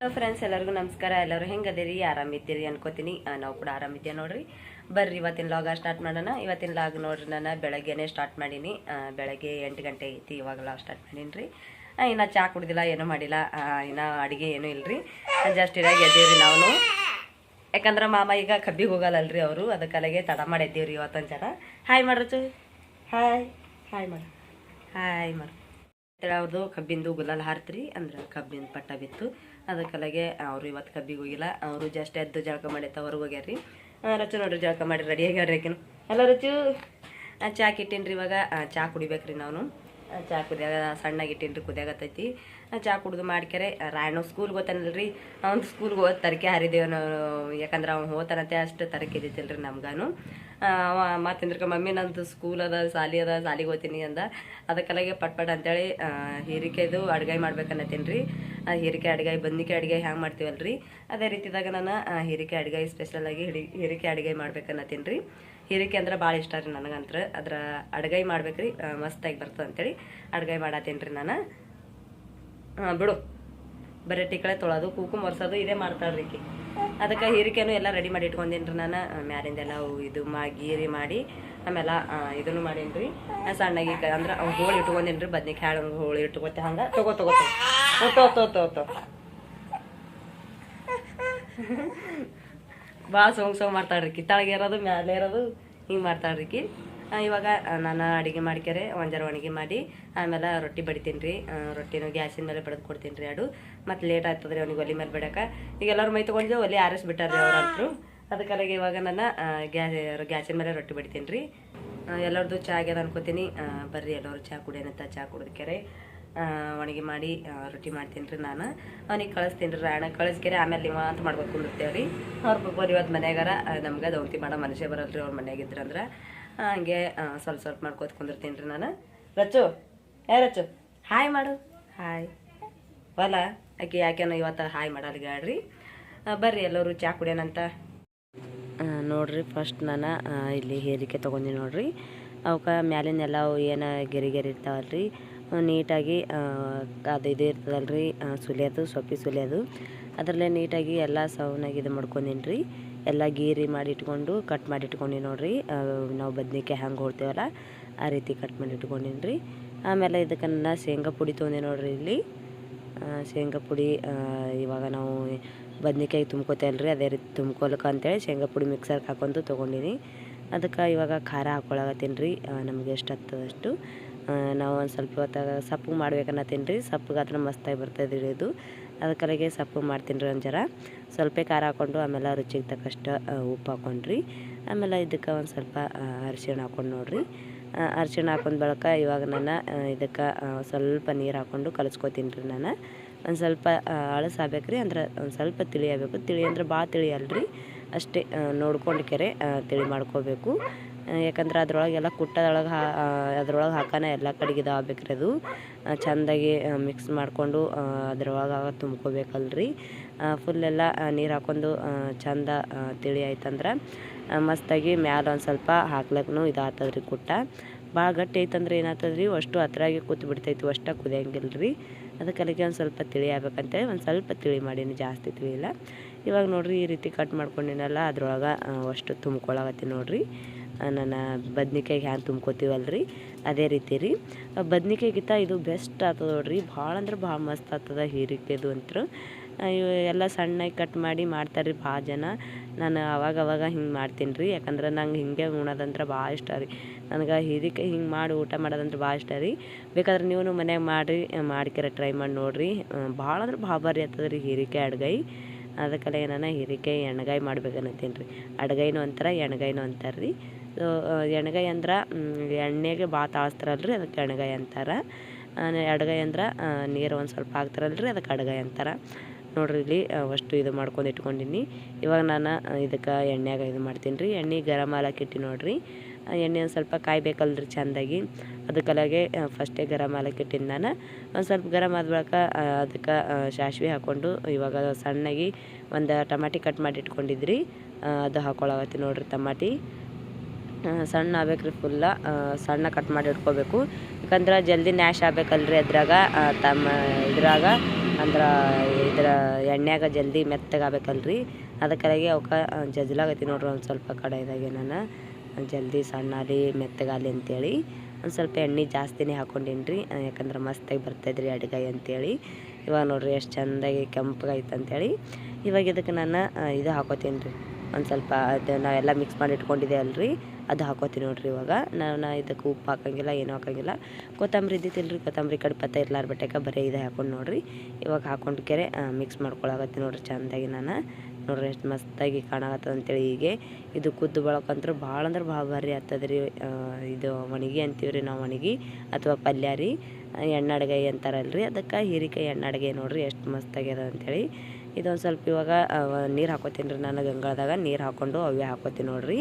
Hello friends ಎಲ್ಲರಿಗೂ ನಮಸ್ಕಾರ. ಎಲ್ಲರೂ ಹೆಂಗದಿರಿ? ಆರಾಮಿದ್ದೀರಿ ಅನ್ಕೋತೀನಿ. ನಾವು ಕೂಡ ಆರಾಮಿದ್ದೀವಿ ನೋಡ್ರಿ. ಬರ್ರಿ ಇವತ್ತಿನ ಲಾಗ ಸ್ಟಾರ್ಟ್ ಮಾಡೋಣ. ಇವತ್ತಿನ ಲಾಗ್ ನೋಡ್ರಿ ನಾನು ಬೆಳಗ್ಗೆನೇ ಸ್ಟಾರ್ಟ್ ಮಾಡೀನಿ. ಬೆಳಗ್ಗೆ ಎಂಟು ಗಂಟೆ ಐತಿ ಇವಾಗ ಲಾಗ್ ಸ್ಟಾರ್ಟ್ ಮಾಡೀನಿ ರೀ ಇನ್ನು ಚಾ ಕುಡ್ದಿಲ್ಲ ಏನೂ ಮಾಡಿಲ್ಲ. ಇನ್ನು ಅಡುಗೆ ಏನೂ ಇಲ್ಲರಿ ಜಸ್ಟ್ ಇರಾಗ ಎದ್ದೀವ್ರಿ ನಾವು ಯಾಕಂದ್ರೆ ಮಾಮ ಈಗ ಕಬ್ಬಿಗೆ ಹೋಗಲ್ಲಲ್ರಿ ಅವರು. ಅದಕ್ಕಲ್ಲಿಗೆ ತಡ ಮಾಡಿ ಎದ್ದೀವ್ರಿ ಇವತ್ತೊಂದು ಜನ. ಹಾಯ್ ಮಾಡ್ರಚು ಹಾಯ್ ಹಾಯ್ ಮಾಡ್ರಿ ಹಾಯ್ ಮಾಡ್ರಿ ಅವ್ರದ್ದು ಕಬ್ಬಿಂದು ಗುಲಾಲ್ ಹಾರ್ತ್ರಿ. ಅಂದ್ರೆ ಕಬ್ಬಿನ ಪಟ್ಟ ಬಿತ್ತು. ಅದಕ್ಕಲಾಗೆ ಅವರು ಇವತ್ತು ಕಬ್ಬಿಗೆ ಹೋಗಿಲ್ಲ. ಅವರು ಜಸ್ಟ್ ಎದ್ದು ಜಳಕ ಮಾಡೈತೆ ಹೊರಗೆ ಹೋಗ್ಯಾರ್ರಿ. ಆ, ರಚು ನೋಡ್ರಿ ಜಳಕ ಮಾಡಿ ರೆಡಿ ಆಗ್ಯಾರ ಆಕಿನು. ಎಲ್ಲ ರಚು ಚಾ ಇಟ್ಟೀನಿ ಇವಾಗ. ಚಾ ಕುಡಿಬೇಕ್ರಿ ನಾನು ಚಾ ಕುದಿಯಾಗ ಸಣ್ಣಗೆ ಇಟ್ಟೀನಿ ಕುದಿಯಾಗತ್ತೈತಿ ಚಾ ಕುಡಿದು ಮಾಡ್ಕ್ಯಾರೆ. ರಾಯಣ್ಣ ಸ್ಕೂಲ್ಗೆ ಹೋಗ್ತಾನಲ್ರಿ. ಅವ್ನು ಸ್ಕೂಲ್ಗೆ ಹೋದ್ ತರಕೆ ಹಾರಿದೇವು ನಾವು. ಯಾಕಂದ್ರೆ ಅವ್ನು ಹೋತಾನಂತೆ ಅಷ್ಟು ತರಕೆ ಇದ್ದಿತ್ತಿಲ್ರಿ ನಮ್ಗಾನು. ಅವ ಮಾತಿಂದ್ರಕ ಮಮ್ಮಿ ನಂದು ಸ್ಕೂಲ್ ಅದ ಸಾಲಿ ಅದ ಸಾಲಿಗೆ ಹೋಗ್ತೀನಿ ಅಂದ. ಅದಕ್ಕೆಲ್ಲಾಗೆ ಪಟ್ ಪಟ್ ಅಂತೇಳಿ ಹೀರಿಕೆದು ಅಡುಗೆ ಮಾಡ್ಬೇಕನ್ನತ್ತೀನಿ ರೀ ಆ ಹೀರಿಕೆ ಅಡುಗೆ, ಬದ್ನಿಕಾಯಿ ಅಡುಗೆ ಹ್ಯಾಂಗೆ ಮಾಡ್ತೀವಲ್ರಿ? ಅದೇ ರೀತಿದಾಗ ನಾನು ಹೀರಿಕೆ ಸ್ಪೆಷಲ್ ಸ್ಪೆಷಲಾಗಿ ಹಿಡಿ ಹೀರಿಕೆ ಅಡುಗೆ ಮಾಡ್ಬೇಕನ್ನತ್ತೀನಿ ರೀ. ಹೀರಿಕೆ ಅಂದ್ರೆ ಭಾಳ ಇಷ್ಟ ರೀ ನನಗಂತ್ರ. ಅದ್ರ ಅಡುಗೆ ಮಾಡ್ಬೇಕ್ರಿ ಮಸ್ತಾಗಿ ಬರ್ತದೆ ಅಂತೇಳಿ ಅಡುಗೆ ಮಾಡತ್ತೀನಿ ರೀ ನಾನು. ಹಾಂ ಬಿಡು. ಬರೀ ಟಿಕಳೆ ತೊಳೋದು, ಕೂಕು ಒರ್ಸೋದು ಇದೇ ಮಾಡ್ತಾಳ್ರಿ ರೀ ಅದಕ್ಕೆ ಹೀರಿಕೆನೂ ಎಲ್ಲ ರೆಡಿ ಮಾಡಿ ಇಟ್ಕೊಂಡೀನಿ ನಾನು. ಮ್ಯಾಲಿಂದೆಲ್ಲ ಇದು ಮಾ, ಗೀರಿ ಮಾಡಿ, ಆಮೇಲೆ ಇದನ್ನು ಮಾಡೀನಿ ರೀ. ಸಣ್ಣಗೆ ಅಂದ್ರೆ ಹೋಳಿ ಇಟ್ಕೊಂಡಿನ್ರಿ ರೀ, ಬದ್ನಿಕಾಯಿ ಹಾಳು ಹೋಳಿ ಇಟ್ಕೊತೆ ಹಂಗೆ. ತಗೋ ತಗೋ. ಭಾಳ ಸೋಂಗ್ ಸೋಂಗ್ ಮಾಡ್ತಾಳ್ರಿ ಕಿ ತಳಗೆ ಇರೋದು ಮ್ಯಾಲೆ ಇರೋದು ಹಿಂಗೆ ಮಾಡ್ತಾಳ್ರಿ ಕಿ ಆ, ಇವಾಗ ನಾನು ಅಡುಗೆ ಮಾಡ್ಕ್ಯಾರೆ ಒಂಜರ ಒಣಗಿ ಮಾಡಿ ಆಮೇಲೆ ರೊಟ್ಟಿ ಬಡಿತೀನಿ ರೀ ರೊಟ್ಟಿನೂ ಗ್ಯಾಸಿನ ಮೇಲೆ ಬಡ್ದು ಕೊಡ್ತೀನಿ ರೀ ಅಡು ಮತ್ತು ಲೇಟ್ ಆಗ್ತದೆ ರೀ ಅವ್ನಿಗೆ ಒಲೆ ಮೇಲೆ ಬಿಡಕ್ಕೆ ಈಗ ಎಲ್ಲರೂ ಮೈ ತೊಗೊಂಡು ಒಲೆ ಆರಿಸ್ಬಿಟ್ಟಾರೆ ರೀ ಅವ್ರಂತರು ಅದಕ್ಕಾಗಿ ಇವಾಗ ನಾನು ಗ್ಯಾಸ್ ಗ್ಯಾಸಿನ ಮೇಲೆ ರೊಟ್ಟಿ ಬಡಿತೀನಿ ರೀ ಎಲ್ಲರದು ಚಾ ಆಗ್ಯದ ಅನ್ಕೋತೀನಿ. ಬರ್ರಿ ಎಲ್ಲರೂ ಚಾ ಕುಡಿಯೋಣಂತ ಚಾ ಕುಡಿದ್ಕೆರೆ ಒಣಗಿ ಮಾಡಿ ರೊಟ್ಟಿ ಮಾಡ್ತೀನಿ ರೀ ನಾನು. ಅವನಿಗೆ ಕಳಿಸ್ತೀನಿ ರೀ ರಾಯಣ ಕಳಿಸ್ಕೆರೆ ಆಮೇಲೆ ನೀವು ಅಂತ ಮಾಡ್ಬೇಕು ಕುಂದಿರ್ತೇವೆ ರೀ ಅವ್ರ ಇವತ್ತು ಮನ್ಯಾಗಾರ ನಮ್ಗೆ ದೌತಿ ಮಾಡೋ ಮನುಷ್ಯ ಬರಲ್ರಿ ಅವ್ರ ಮನ್ಯಾಗಿದ್ರಂದ್ರೆ ಹಂಗೆ ಸ್ವಲ್ಪ ಸ್ವಲ್ಪ ಮಾಡ್ಕೋತ ಕುಂದಿರ್ತೀನಿ ರೀ ನಾನು. ರಚು ಏ ರಚು ಹಾಯ್ ಮಾಡು. ಹಾಯ್. ಹೊಲ ಆಕೆ ಯಾಕೆನೋ ಇವತ್ತು ಹಾಯ್ ಮಾಡಲ್ಗಾಡ್ರಿ ಬರ್ರಿ ಎಲ್ಲರೂ ಚಾ ಕುಡಿಯೋಣಂತ ನೋಡ್ರಿ ಫಸ್ಟ್ ನಾನು ಇಲ್ಲಿ ಹೇರಿಕೆ ತೊಗೊಂಡಿ ನೋಡ್ರಿ. ಅವಕ್ಕೆ ಮ್ಯಾಲಿನೆಲ್ಲ ಅವು ಏನು ಗೆರೆ ಗೆರೆ ಇರ್ತಾವಲ್ರಿ. ನೀಟಾಗಿ ಅದು ಇದು ಇರ್ತದಲ್ಲ ರೀ ಸುಲಿಯೋದು, ಸೊಪ್ಪಿ ಸುಲಿಯೋದು. ಅದರಲ್ಲೇ ನೀಟಾಗಿ ಎಲ್ಲ ಸೌನಾಗಿ ಇದು ಮಾಡ್ಕೊಂಡೀನಿ ರೀ ಎಲ್ಲ ಗೀರಿ ಮಾಡಿ ಇಟ್ಕೊಂಡು ಕಟ್ ಮಾಡಿ ಇಟ್ಕೊಂಡಿನಿ ನೋಡ್ರಿ. ನಾವು ಬದ್ನಿಕಾಯಿ ಹ್ಯಾಂಗೆ ಹೊಡ್ತೇವಲ್ಲ, ಆ ರೀತಿ ಕಟ್ ಮಾಡಿ ಇಟ್ಕೊಂಡಿನಿ ರೀ ಆಮೇಲೆ ಇದಕ್ಕೆ ಶೇಂಗಾ ಪುಡಿ ತೊಗೊಂಡೆ ನೋಡ್ರಿ ಇಲ್ಲಿ. ಶೇಂಗಾ ಪುಡಿ ಇವಾಗ ನಾವು ಬದ್ನಿಕಾಯಿ ತುಂಬ್ಕೋತೇವಲ್ರಿ ಅದೇ ರೀತಿ ತುಂಬ್ಕೊಳಕ್ಕೆ ಅಂತೇಳಿ ಶೇಂಗಾ ಪುಡಿ ಮಿಕ್ಸರ್ಗೆ ಹಾಕೊಂಡು ತೊಗೊಂಡಿನಿ. ಅದಕ್ಕೆ ಇವಾಗ ಖಾರ ಹಾಕ್ಕೊಳಕತ್ತೀನಿ ರೀ ನಮಗೆ ಎಷ್ಟು ಹತ್ತದಷ್ಟು ನಾವು ಒಂದು ಸ್ವಲ್ಪ ಹೊತ್ತಾಗ ಸಪ್ಪು ಮಾಡ್ಬೇಕನ್ನತ್ತೀನಿ ರೀ. ಆದ್ರೆ ಮಸ್ತಾಗಿ ಬರ್ತದೆ ರೀ ಇದು. ಅದಕ್ಕರಿಗೆ ಸಪ್ಪು ಮಾಡ್ತೀನಿ ರೀ ಒಂದು ಸ್ವಲ್ಪ ಖಾರ ಹಾಕ್ಕೊಂಡು ಆಮೇಲೆ ರುಚಿಗೆ ತಕ್ಕಷ್ಟು ಉಪ್ಪು ಹಾಕ್ಕೊಂಡ್ರಿ ಆಮೇಲೆ ಇದಕ್ಕೆ ಒಂದು ಸ್ವಲ್ಪ ಅರ್ಶಿಣ ಹಾಕ್ಕೊಂಡು ನೋಡ್ರಿ. ಅರಿಶಿಣ ಹಾಕೊಂಡು ಬಳಕ ಇವಾಗ ನಾನು ಇದಕ್ಕೆ ಸ್ವಲ್ಪ ನೀರು ಹಾಕ್ಕೊಂಡು ಕಲಿಸ್ಕೊತೀನಿ ರೀ ನಾನು. ಒಂದು ಸ್ವಲ್ಪ ಅಳಸು ರೀ. ಅಂದ್ರೆ ಒಂದು ಸ್ವಲ್ಪ ತಿಳಿ ಆಗಬೇಕು. ತಿಳಿ ಅಂದ್ರೆ ಭಾಳ ತಿಳಿ ರೀ ಅಷ್ಟೇ ನೋಡ್ಕೊಂಡು ಕೆರೆ ತಿಳಿ ಮಾಡ್ಕೋಬೇಕು. ಯಾಕಂದ್ರೆ ಅದ್ರೊಳಗೆ ಎಲ್ಲ ಕುಟ್ಟದೊಳಗೆ ಹಾ ಅದ್ರೊಳಗೆ ಹಾಕೋಣ ಎಲ್ಲ ಕಡೆಗೆ ಇದಾಗಬೇಕ್ರಿ ಅದು. ಚೆಂದಾಗಿ ಮಿಕ್ಸ್ ಮಾಡಿಕೊಂಡು ಅದ್ರೊಳಗೆ ತುಂಬ್ಕೋಬೇಕಲ್ರಿ. ಫುಲ್ ಎಲ್ಲ ನೀರು ಹಾಕೊಂಡು ಚಂದ ತಿಳಿ ಆಯ್ತಂದ್ರೆ ಮಸ್ತಾಗಿ ಮ್ಯಾಲ ಒಂದು ಸ್ವಲ್ಪ ಹಾಕ್ಲಕ್ಕೂ ಇದಾಗ್ತದ್ರಿ ಕುಟ್ಟ. ಭಾಳ ಗಟ್ಟಿ ಐತಂದ್ರೆ ಏನಾಗ್ತದ್ರಿ ಅಷ್ಟು ಹತ್ರಾಗಿ ಕೂತು ಬಿಡ್ತೈತಿ, ಅಷ್ಟ ಕುದಿಯಂಗಿಲ್ಲ ರೀ ಅದಕ್ಕೆ ಒಂದು ಸ್ವಲ್ಪ ತಿಳಿ ಆಗ್ಬೇಕಂತೇಳಿ ಒಂದು ಸ್ವಲ್ಪ ತಿಳಿ ಮಾಡೀನಿ, ಜಾಸ್ತಿ ತಿಳಿಯಿಲ್ಲ ಇವಾಗ ನೋಡಿರಿ ಈ ರೀತಿ ಕಟ್ ಮಾಡ್ಕೊಂಡಿನಲ್ಲ, ಅದ್ರೊಳಗೆ ಅಷ್ಟು ತುಂಬ್ಕೊಳಗತ್ತಿ ನೋಡ್ರಿ. ನನ್ನ ಬದ್ನಿಕಾಯಿಗೆ ಹ್ಯಾಂಗೆ ತುಂಬ್ಕೊತೀವಲ್ರಿ? ಅದೇ ರೀತಿ ರೀ. ಬದ್ನಿಕಾಯಿಗಿಂತ ಇದು ಬೆಸ್ಟ್ ಆಗ್ತದೆ ನೋಡ್ರಿ. ಭಾಳ ಅಂದ್ರೆ ಭಾಳ ಮಸ್ತ್ ಆಗ್ತದೆ ಹೀರಿಕೆದು ಇವು ಎಲ್ಲ ಸಣ್ಣಗೆ ಕಟ್ ಮಾಡಿ ಮಾಡ್ತಾರೆ ರೀ ಭಾಳ ಜನ. ನಾನು ಅವಾಗ ಅವಾಗ ಹಿಂಗೆ ಮಾಡ್ತೀನಿ ರೀ ಯಾಕಂದ್ರೆ ನಂಗೆ ಹಿಂಗೆ ಉಣೋದಂದ್ರೆ ಭಾಳ ಇಷ್ಟ ರೀ. ನನಗೆ ಹೀರಿಕಾಯಿ ಹಿಂಗೆ ಮಾಡಿ ಊಟ ಮಾಡೋದಂದ್ರೆ ಭಾಳ ಇಷ್ಟ ರೀ. ಬೇಕಾದ್ರೆ ನೀವು ಮನ್ಯಾಗ ಮಾಡಿರಿ ಮಾಡ್ಕ್ಯಾರ ಟ್ರೈ ಮಾಡಿ ನೋಡಿರಿ. ಭಾಳ ಅಂದ್ರೆ ಭಾಳ ಭಾರಿ ಆಗ್ತದೆ ರೀ ಹೀರಿಕಾಯಿ ಅಡ್ಗೈ. ಅದಕ್ಕೆಲ್ಲ ನಾನು ಹೀರಿಕಾಯಿ ಎಣ್ಗಾಯಿ ಮಾಡ್ಬೇಕನ್ನತ್ತೀನಿ ರೀ ಅಡ್ಗೈನೂ ಅಂತಾರೆ, ಎಣ್ಗಾಯಿನೂ ಅಂತಾರೆ ರೀ ಎಣ್ಗಾಯಿ ಅಂದ್ರೆ ಎಣ್ಣೆಗೆ ಭಾಳ ತಾಳಿಸ್ತಾರಲ್ರಿ ಅದಕ್ಕೆ ಎಣ್ಗಾಯಿ ಅಂತಾರೆ ಎಡ್ಗೈ ಅಂದ್ರೆ ನೀರು ಒಂದು ಸ್ವಲ್ಪ ಹಾಕ್ತಾರಲ್ರಿ, ಅದಕ್ಕೆ ಅಡ್ಗಾಯಿ ಅಂತಾರೆ ನೋಡ್ರಿ ಇಲ್ಲಿ ಅಷ್ಟು ಇದು ಮಾಡ್ಕೊಂಡು ಇಟ್ಕೊಂಡಿನಿ. ಇವಾಗ ನಾನು ಇದಕ್ಕೆ ಎಣ್ಣೆಗೆ ಇದು ಮಾಡ್ತೀನಿ ರೀ ಎಣ್ಣೆ ಗರಮ್ ಹಾಲಕ್ಕಿಟ್ಟು ನೋಡಿರಿ. ಎಣ್ಣೆ ಒಂದು ಸ್ವಲ್ಪ ಕಾಯ್ಬೇಕಲ್ರಿ ಚೆಂದಾಗಿ. ಅದಕ್ಕಲಾಗೆ ಫಸ್ಟೇ ಗರಮ್ ಹಾಲಕ್ಕಿಟ್ಟಿನಿ ನಾನು. ಒಂದು ಸ್ವಲ್ಪ ಗರಮ್ ಆದ ಬಳಿಕ ಅದಕ್ಕೆ ಸಾಸ್ವೆ ಹಾಕ್ಕೊಂಡು ಇವಾಗ ಸಣ್ಣಗೆ ಒಂದು ಟಮಾಟಿ ಕಟ್ ಮಾಡಿ ಇಟ್ಕೊಂಡಿದ್ರಿ. ಅದು ಹಾಕ್ಕೊಳಗತ್ತೀನಿ ನೋಡ್ರಿ ಟಮಾಟಿ. ಸಣ್ಣ ಆಗ್ಬೇಕ್ರಿ ಫುಲ್ಲ ಸಣ್ಣ ಕಟ್ ಮಾಡಿ ಇಟ್ಕೋಬೇಕು. ಯಾಕಂದ್ರೆ ಜಲ್ದಿ ನ್ಯಾಶ್ ಆಗ್ಬೇಕಲ್ರಿ ಅದ್ರಾಗ. ತಮ್ಮ ಇದ್ರಾಗ, ಅಂದ್ರೆ ಇದ್ರ ಎಣ್ಣೆಯಾಗ ಜಲ್ದಿ ಮೆತ್ತಗಾಗಬೇಕಲ್ರಿ ಅದಕ್ಕಾಗಿ ಅವಕ್ಕೆ ಜಜ್ಲಾಗೈತಿ ನೋಡ್ರಿ ಒಂದು ಸ್ವಲ್ಪ ಕಡೆದಾಗೆ ನಾನು. ಜಲ್ದಿ ಸಣ್ಣ ಅಲ್ಲಿ ಮೆತ್ತಗಾಲಿ ಅಂತೇಳಿ. ಒಂದು ಸ್ವಲ್ಪ ಎಣ್ಣೆ ಜಾಸ್ತಿನೇ ಹಾಕ್ಕೊಂಡಿನ್ರಿ ಯಾಕಂದ್ರೆ ಮಸ್ತಾಗಿ ಬರ್ತಾಯಿದ್ರಿ ರೀ ಅಡುಗೆ ಅಂತೇಳಿ. ಇವಾಗ ನೋಡ್ರಿ ಎಷ್ಟು ಚೆಂದಾಗಿ ಕೆಂಪಗಾಯ್ತು ಅಂತೇಳಿ. ಇವಾಗ ಇದಕ್ಕೆ ನಾನು ಇದು ಹಾಕೋತೀನಿ ರೀ ಒಂದು ಸ್ವಲ್ಪ ಅದು ನಾವೆಲ್ಲ ಮಿಕ್ಸ್ ಮಾಡಿ ಇಟ್ಕೊಂಡಿದ್ದೆ ಅಲ್ರಿ. ಅದು ಹಾಕೋತೀನಿ ನೋಡ್ರಿ ಇವಾಗ. ನಾನು ಇದಕ್ಕೆ ಉಪ್ಪು ಹಾಕಂಗಿಲ್ಲ, ಏನೂ ಹಾಕಂಗಿಲ್ಲ. ಕೊತ್ತಂಬರಿ ಇದ್ದಿತ್ತಿಲ್ರಿ ಕೊತ್ತಂಬರಿ ಕಡೆ ಪತ್ತ ಇರ್ಲಾರ ಬಿಟ್ಟಾಕ ಬರೀ ಇದು ಹಾಕೊಂಡು ನೋಡ್ರಿ. ಇವಾಗ ಹಾಕೊಂಡು ಕೆರೆ ಮಿಕ್ಸ್ ಮಾಡ್ಕೊಳಕತ್ತೀನಿ ನೋಡ್ರಿ ಚೆಂದಾಗಿ ನಾನು. ನೋಡ್ರಿ ಎಷ್ಟು ಮಸ್ತಾಗಿ ಕಾಣಕತ್ತದ ಅಂತೇಳಿ ಹೀಗೆ. ಇದು ಕುದ್ದು ಬಳಕಂತೂ ಭಾಳ ಅಂದ್ರೆ ಭಾಳ ಭಾರಿ ಆಗ್ತದೆ ಇದು ಒಣಗಿ ಅಂತೀವಿ ರೀ ನಾವು ಒಣಗಿ. ಅಥವಾ ಪಲ್ಯ ರೀ ಎಣ್ಣೆ ರೀ ಅದಕ್ಕೆ ಹೀರಿಕಾಯಿ ಎಣ್ಣೆ ಅಡುಗೆ ನೋಡ್ರಿ ಎಷ್ಟು ಮಸ್ತಾಗ್ಯದ ಅಂತೇಳಿ. ಇದೊಂದು ಸ್ವಲ್ಪ ಇವಾಗ ನೀರು ಹಾಕೋತೀನಿ ರೀ ನಾನು ಗಂಗಳದಾಗ. ನೀರು ಹಾಕ್ಕೊಂಡು ಅವೇ ಹಾಕೋತೀನಿ ನೋಡ್ರಿ.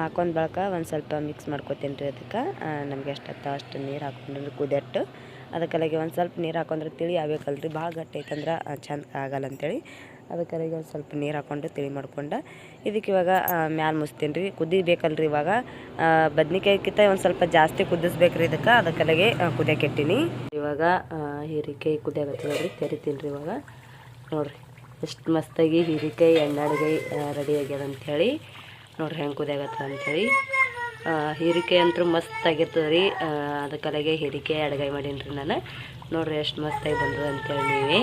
ಹಾಕೊಂಡು ಬಳಕ ಒಂದು ಸ್ವಲ್ಪ ಮಿಕ್ಸ್ ಮಾಡ್ಕೊತೀನಿ ರೀ ಅದಕ್ಕೆ ನಮ್ಗೆ ಎಷ್ಟತ್ತ ಅಷ್ಟು ನೀರು ಹಾಕೊಂಡ್ರೆ ಕುದಿಯಟ್ಟು. ಅದಕ್ಕೆಲ್ಲಿಗೆ ಒಂದು ಸ್ವಲ್ಪ ನೀರು ಹಾಕೊಂಡ್ರೆ ತಿಳಿ ಆಗ್ಬೇಕಲ್ರಿ, ಭಾಳ ಗಟ್ಟಿ ಐತಂದ್ರೆ ಚಂದ ಆಗಲ್ಲ ಅಂತೇಳಿ. ಅದಕ್ಕೆಲ್ಲಿಗೆ ಒಂದು ಸ್ವಲ್ಪ ನೀರು ಹಾಕ್ಕೊಂಡು ತಿಳಿ ಮಾಡ್ಕೊಂಡು. ಇದಕ್ಕೆ ಇವಾಗ ಮ್ಯಾಲೆ ಮುಸ್ತೀನಿ ರೀ. ಕುದಿಬೇಕಲ್ರಿ ಇವಾಗ. ಬದ್ನಿಕಾಯಿಗಿಂತ ಒಂದು ಸ್ವಲ್ಪ ಜಾಸ್ತಿ ಕುದಿಸ್ಬೇಕು ರೀ ಇದಕ್ಕೆ ಅದಕ್ಕೆಲ್ಲಿಗೆ ಕುದಿಯಕ್ಕೆ ಇಟ್ಟೀನಿ. ಇವಾಗ ಹೀರಿಕಾಯಿ ಕುದಿಯಾಗತ್ತೆ ನೋಡ್ರಿ, ತೆರಿತೀನಿ ರೀ ಇವಾಗ. ನೋಡ್ರಿ, ಎಷ್ಟು ಮಸ್ತಾಗಿ ಹೀರಿಕಾಯಿ, ಎಣ್ಣೆ ರೆಡಿ ಆಗ್ಯದ ಅಂಥೇಳಿ ನೋಡ್ರಿ ಹೆಂಗೆ ಕುದಿಯಾಗತ್ತ ಅಂತೇಳಿ. ಹೀರಿಕೆ ಅಂತೂ ಮಸ್ತ್ ಆಗಿರ್ತದೆ ರೀ. ಅದಕ್ಕಲಾಗೆ ಹೀರಿಕೆ ಅಡುಗೆ ಮಾಡೀನಿ ರೀ ನಾನು. ನೋಡ್ರಿ ಎಷ್ಟು ಮಸ್ತಾಗಿ ಬಂದದ ಅಂತೇಳಿ ನೀವು.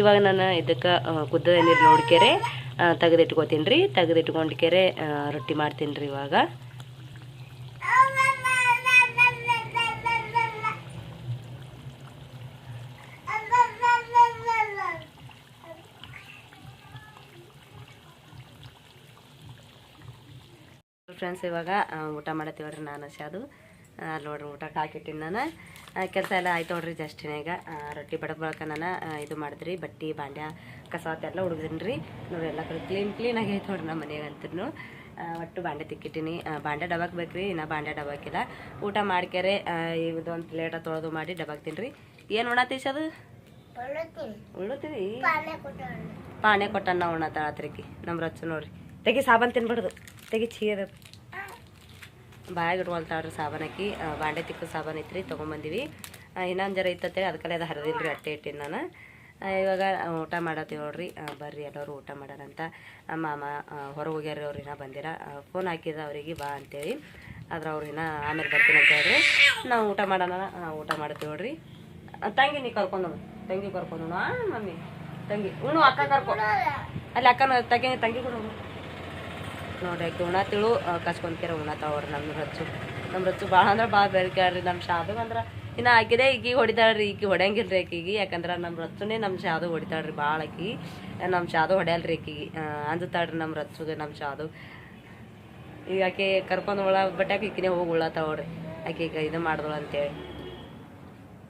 ಇವಾಗ ನಾನು ಇದಕ್ಕೆ ಕುದ್ದ ನೀರು ನೋಡ್ಕೆರೆ ತೆಗೆದಿಟ್ಕೋತೀನಿ ರೀ ತೆಗೆದಿಟ್ಕೊಂಡ್ಕೆರೆ ರೊಟ್ಟಿ ಮಾಡ್ತೀನಿ ರೀ ಇವಾಗ. ಫ್ರೆಂಡ್ಸ್ ಇವಾಗ ಊಟ ಮಾಡತ್ತೀವ್ರಿ ನಾನು ಶಾದು. ಅಲ್ಲಿ ನೋಡ್ರಿ ಊಟಕ್ಕೆ ಹಾಕಿಟ್ಟಿನಿ ನಾನು. ಕೆಲಸ ಎಲ್ಲ ಆಯ್ತು ನೋಡ್ರಿ ಜಸ್ಟಿನಾಗ ರೊಟ್ಟಿ ಬಡಕ್ ಬಳಕ ನಾನು ಇದು ಮಾಡಿದ್ರಿ ಬಟ್ಟಿ ಬಾಂಡ್ಯ ಕಸ ಎಲ್ಲ ಹುಡುಗಿದ್ರಿ ರೀ ನೋಡ್ರಿ ಎಲ್ಲ ಕಡೆ ಕ್ಲೀನ್ ಕ್ಲೀನಾಗಿ ಐತೆ ನೋಡ್ರಿ ನಮ್ಮ ಮನೆಗೆ ಅಂತೂ ಒಟ್ಟು ಬಾಂಡೆ ತಿಕ್ಕಿಟ್ಟಿನಿ. ಬಾಂಡೆ ಡಬಾಕ್ ಬೇಕ್ರಿ ಇನ್ನು ಬಾಂಡೆ ಡಬಾಕಿಲ್ಲ ಊಟ ಮಾಡ್ಕ್ಯಾರೆ ಇದು ಒಂದು ಪ್ಲೇಟ ತೊಳೆದು ಮಾಡಿ ಡಬಾಕ್ ತಿನ್ರಿ. ಏನು ಉಣತೀಶ್ ಅದು ಉಳ್ಳತ್ತೀರಿ ಪಾಣೆ ಕೊಟ್ಟಣ್ಣ ಉಣ್ಣತ್ತ ಆತ್ರಿಕಿ. ನಮ್ಮ ರಚ್ಚು ನೋಡ್ರಿ. ತೆಗಿ ಸಾಬನ್ ತಿನ್ಬಿಡ್ದು ತೆಗಿ ಚೀರ ಬಾಯಾಗ ಇಟ್ಕೊಳ್ತಾವ್ರಿ ಸಾಬನ್ ಹಾಕಿ. ಬಾಂಡೆ ತಿಕ್ಕ ಸಾಬನ್ ಐತ್ರಿ, ತೊಗೊಂಬಂದಿವಿ. ಇನ್ನೊಂದು ಜರ ಇತ್ತಂತೇಳಿ ಅದಕ್ಕೆ ಅದು ಹರಿದಿಲ್ರಿ ಅಟ್ಟೆ ಇಟ್ಟಿನಿ ನಾನು. ಇವಾಗ ಊಟ ಮಾಡತ್ತೀವಿ ನೋಡ್ರಿ. ಬರ್ರಿ ಎಲ್ಲರೂ ಊಟ ಮಾಡಾರಂತ ಮಾಮ ಹೊರಗೆ ಹೋಗ್ಯಾರ ಅವ್ರು ಇನ್ನೂ ಬಂದಿರ. ಫೋನ್ ಹಾಕಿದ ಅವರಿಗೆ ಬಾ ಅಂತೇಳಿ. ಆದ್ರೆ ಅವ್ರು ಇನ್ನೂ ಆಮೇಲೆ ಬರ್ತೀನಿ ಅಂತ ಹೇಳ್ರಿ. ನಾವು ಊಟ ಮಾಡೋಣ ಊಟ ಮಾಡ್ತೀವಿ ನೋಡ್ರಿ. ತಂಗಿ ನೀ ಕರ್ಕೊಂಡು. ತಂಗಿ ಕರ್ಕೊಂಡು. ಮಮ್ಮಿ. ತಂಗಿ. ಉಣ್ಣು, ಅಕ್ಕ ಕರ್ಕೊ. ಅಲ್ಲಿ ಅಕ್ಕನ ತಂಗಿ ತಂಗಿ ಕೂಡ. ನೋಡಿ ಆಕೆ ಕಸ್ಕೊಂತೀರ ಉಣ ಉಣತಾವ್ರಿ ನಮ್ಮ ರಚ್ಚು ನಮ್ಮ ರಚ್ಚು ಭಾಳ ಅಂದ್ರೆ ಭಾಳ ಬೆಳ್ಕ್ಯಾಳ್ರಿ ನಮ್ಮ ಶಾದು ಅಂದ್ರೆ. ಇನ್ನು ಆಕಿದೆ ಈಗ ಹೊಡಿತಾಳ್ರಿ ಈಕಿ ರೀ ಆಕಿಗೆ. ಯಾಕಂದ್ರೆ ನಮ್ಮ ರಚ್ಚುನೇ ನಮ್ಮ ಶಾದು ಹೊಡಿತಾಳ್ರಿ ಭಾಳ ಆಕಿ. ನಮ್ಮ ಶಾದು ಹೊಡ್ಯಲ್ರಿ ಆಕಿಗೆ. ಅಂಜತಾಳ್ರಿ ನಮ್ಮ ರಚ್ಚುಗೆ ನಮ್ಮ ಶಾದು. ಈಗ ಆಕೆ ಕರ್ಕೊಂಡು ಉಳ ಬಟ್ಟಾಕ ಈಕಿನೇ ಹೋಗಿ ಉಳತಾವ್ರಿ ಆಕೆ ಈಗ ಇದು ಮಾಡಿದಳು ಅಂತೇಳಿ.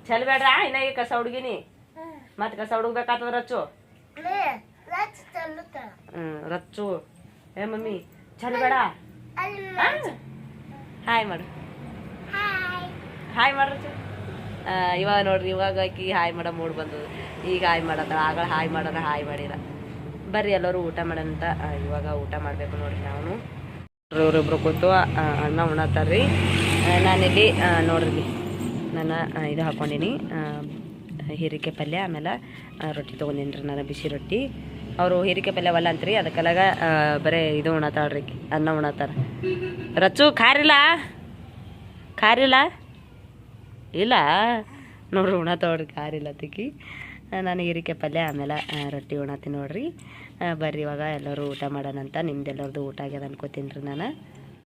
ಚಲ್ ಬೇಡ್ರ ಇನ್ನ ಈಗ ಕಸ ಹುಡುಗಿನಿ? ಮತ್ತೆ ಕಸ ಹುಡುಗ್ಬೇಕಾಗ್ತದ ರಚ್ಚು? ಹ್ಮ್ ರಚ್ಚು. ಏ ಮಮ್ಮಿ ಚಲ್ಬೇಡ ಹಾಯ್ ಮಾಡು. ಹಾಯ್ ಮಾಡ್ರಿ ಇವಾಗ ನೋಡ್ರಿ ಇವಾಗ ಆಕಿ ಹಾಯ್ ಮಾಡ ಮೂಡ್ ಬಂದದ. ಈಗ ಹಾಯ್ ಮಾಡತ್ತ ಆಗಳ ಹಾಯ್ ಮಾಡೋಣ ಹಾಯ್ ಮಾಡಿರ ಬರ್ರಿ ಎಲ್ಲರೂ ಊಟ ಮಾಡಂತ. ಇವಾಗ ಊಟ ಮಾಡಬೇಕು ನೋಡ್ರಿ ನಾವು ಇವರಿಬ್ರು ಕೂತು ಅನ್ನ ಉಣತ್ತಾರ್ರಿ. ಆ, ನಾನಿಲ್ಲಿ ನೋಡ್ರಿ. ನಾನು ಇದು ಹಾಕೊಂಡಿನಿ. ಹೀರಿಕೆ ಪಲ್ಯ ಆಮೇಲೆ ರೊಟ್ಟಿ ತೊಗೊಂಡಿನಿ ರೀ ನಾನು ಬಿಸಿ ರೊಟ್ಟಿ. ಅವರು ಹೀರಿಕೆ ಪಲ್ಯ ಒಲ್ಲ ಅಂತ್ರಿ, ಅದಕ್ಕೆಲ್ಲಾಗ ಬರೀ ಇದು ಉಣತಾಳ್ರಿ ಅನ್ನ ಉಣತಾರ. ರಚ್ಚು, ಖಾರಿಲ್ಲ? ಖಾರಿಲ್ಲ? ಇಲ್ಲ. ನೋಡ್ರಿ ಉಣತಾವ್ರಿ ಖಾರಿಲ್ಲ ತಿಕ್ಕಿ ನಾನು ಹೀರಿಕೆ ಪಲ್ಯ, ಆಮೇಲೆ ರೊಟ್ಟಿ ಉಣತೀನಿ ನೋಡ್ರಿ. ಬರ್ರಿ ಇವಾಗ ಎಲ್ಲರೂ ಊಟ ಮಾಡೋಣ ಅಂತ ನಿಮ್ದೆಲ್ಲರದು ಊಟ ಆಗ್ಯದ ಅನ್ಕೋತೀನಿ ರೀ ನಾನು.